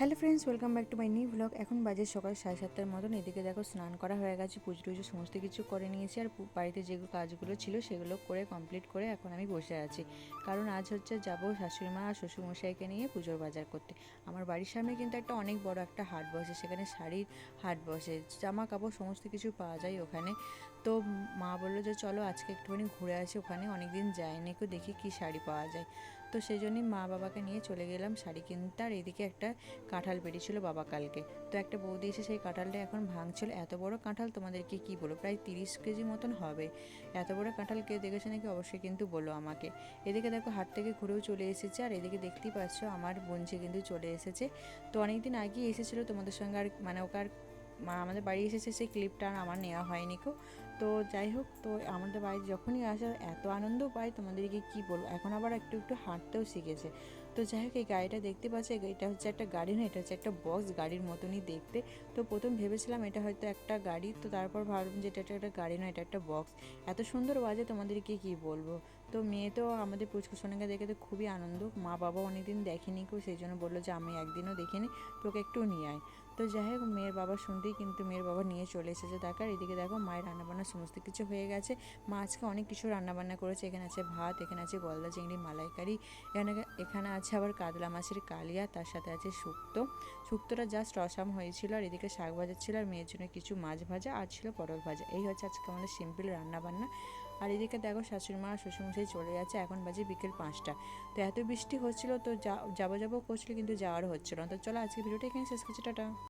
Hello friends, welcome back to my new blog. এখন বাজে সকাল সাড়ে সাতটার মতন। এদিকে দেখো, স্নান করা হয়ে গেছে, পুজো টুজো সমস্ত কিছু করে নিয়েছি। আর বাড়িতে যে কাজগুলো ছিল সেগুলো করে কমপ্লিট করে এখন আমি বসে আছি। কারণ আজ হচ্ছে যাব শাশুড়ি মা আর শ্বশুরমশাইকে নিয়ে পুজোর বাজার করতে। আমার বাড়ির সামনে কিন্তু একটা অনেক বড় একটা হাট বসে, সেখানে শাড়ির হাট বসে জামা কাপড় সমস্ত কিছু পাওয়া যায় ওখানে। তো মা বলল যে, চলো আজকে একটুখানি ঘুরে আসি ওখানে অনেক অনেকদিন যায়নি একটু দেখি কী শাড়ি পাওয়া যায়। তো সেই জন্যই মা বাবাকে নিয়ে চলে গেলাম শাড়ি কিনতে। আর এদিকে একটা কাঁঠাল বেরিয়েছিল বাবা কালকে। তো একটা বৌদি এসে সেই কাঁঠালটা এখন ভাঙছিল। এত বড় কাঁঠাল তোমাদেরকে কি বলো প্রায় তিরিশ কেজি মতন হবে। এত বড় কাঁঠাল কেউ দেখেছে নাকি? অবশ্যই কিন্তু বলো আমাকে। এদিকে দেখো হাট থেকে ঘুরেও চলে এসেছে। আর এদিকে দেখতেই পাচ্ছ আমার বোনঝি কিন্তু চলে এসেছে। তো অনেকদিন আগেই এসেছিল তোমাদের সঙ্গে আর মানে ওকে আর আমাদের বাড়ি এসেছে, সেই ক্লিপটা আর আমার নেওয়া হয়নি কো তো যাই হোক, তো আমাদের বাড়ি যখনই আসে, এত আনন্দ পাই তোমাদেরকে কি বলব? এখন আবার একটু একটু হাঁটতেও শিখেছে। তো যাই হোক, এই গাড়িটা দেখতে পাচ্ছি এটা হচ্ছে একটা গাড়ি না এটা হচ্ছে একটা বক্স গাড়ির মতনই দেখতে। তো প্রথম ভেবেছিলাম এটা হয়তো একটা গাড়ি, তো তারপর ভাবলাম যে এটা একটা গাড়ি না এটা একটা বক্স এত সুন্দর বাজে, তোমাদেরকে কি বলব? তো মেয়ে তো আমাদের পুচকুসোনাকে দেখে তো খুবই আনন্দ। মা বাবা অনেকদিন দেখেনি কেউ সেই জন্য বলল যে আমি একদিনও দেখিনি, তোকে একটু নিয়ে আয়। তো যাই হোক, মেয়ের বাবা শুনতেই কিন্তু মেয়ের বাবা নিয়ে চলে এসেছে। তাকে আর এদিকে দেখো, মায়ের রান্নাবান্না সমস্ত কিছু হয়ে গেছে। মা আজকে অনেক কিছু রান্নাবান্না করেছে। এখানে আছে ভাত, এখানে আছে গলদা চিংড়ি, মালাইকারি, এখানে এখানে আছে আবার কাতলা মাছের কালিয়া, তার সাথে আছে শুক্তো। শুক্তোটা জাস্ট রসাম হয়েছিল, আর এদিকে শাক ভাজা ছিল, আর মেয়ের জন্য কিছু মাছ ভাজা, আর ছিল পটল ভাজা। এই হচ্ছে আজকে আমাদের সিম্পল রান্নাবান্না। আর এদিকে দেখো, শাশুড়ি মা, শ্বশুরমশাই চলে যাচ্ছে, এখন বাজে বিকেল পাঁচটা। তো এত বৃষ্টি হচ্ছিল, তো যাব যাব করছিল, কিন্তু যাওয়ারও হচ্ছিল না। তো চলো আজকে ভিডিওটা এখানে শেষ করছি, টাটা।